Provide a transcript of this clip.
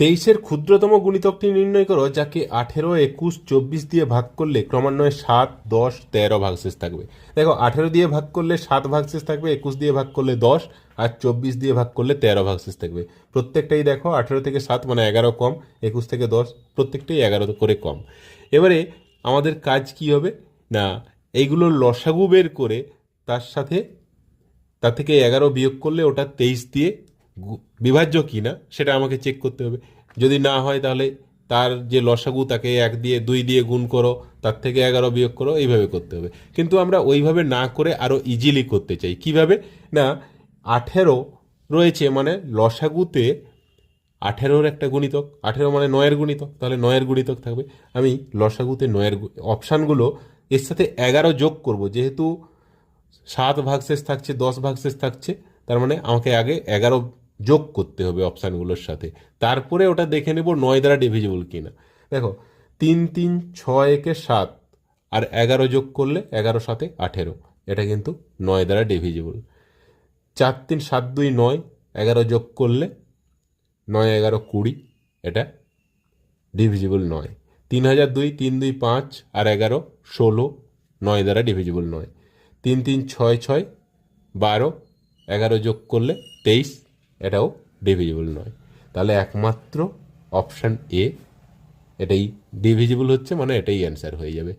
তেইশের ক্ষুদ্রতম গুণিতকটি নির্ণয় করো, যাকে আঠেরো, একুশ, চব্বিশ দিয়ে ভাগ করলে ক্রমান্বয়ে সাত, দশ, তেরো ভাগশেষ থাকবে। দেখো, আঠেরো দিয়ে ভাগ করলে সাত ভাগশেষ থাকবে, একুশ দিয়ে ভাগ করলে দশ, আর চব্বিশ দিয়ে ভাগ করলে তেরো ভাগশেষ থাকবে। প্রত্যেকটাই দেখো, আঠেরো থেকে সাত মানে এগারো কম, একুশ থেকে দশ, প্রত্যেকটাই এগারো করে কম। এবারে আমাদের কাজ কি হবে? না এইগুলোর লসাগু বের করে তার সাথে, তার থেকে এগারো বিয়োগ করলে ওটা তেইশ দিয়ে বিভাজ্য কি না সেটা আমাকে চেক করতে হবে। যদি না হয় তাহলে তার যে লসাগু, তাকে এক দিয়ে, দুই দিয়ে গুণ করো, তার থেকে এগারো বিয়োগ করো, এইভাবে করতে হবে। কিন্তু আমরা ওইভাবে না করে আরও ইজিলি করতে চাই। কীভাবে? না, আঠেরো রয়েছে মানে লসাগুতে আঠেরোর একটা গুণিতক। আঠেরো মানে নয়ের গুণিতক। তাহলে নয়ের গুণিতক থাকবে। আমি লসাগুতে নয়ের অপশানগুলো এর সাথে এগারো যোগ করব। যেহেতু সাত ভাগশেষ থাকছে, দশ ভাগশেষ থাকছে, তার মানে আমাকে আগে এগারো যোগ করতে হবে অপশানগুলোর সাথে। তারপরে ওটা দেখে নেব নয় দ্বারা ডিভিজিবল কিনা। দেখো, তিন তিন, ছয়, একে সাত আর এগারো যোগ করলে এগারো সাথে আঠেরো। এটা কিন্তু নয় দ্বারা ডিভিজিবল চার, তিন, সাত, দুই, নয়, এগারো যোগ করলে নয়, এগারো, কুড়ি, এটা ডিভিজিবল নয়। তিন হাজার দুই, তিন, দুই, পাঁচ আর এগারো, ষোলো, নয় দ্বারা ডিভিজিবল নয়। তিন তিন, ছয় ছয়, বারো, এগারো যোগ করলে তেইশ এটাও ডিভিজিবল নয়। তাহলে একমাত্র অপশান এ এটাই ডিভিজিবল হচ্ছে মানে এটাই অ্যান্সার হয়ে যাবে।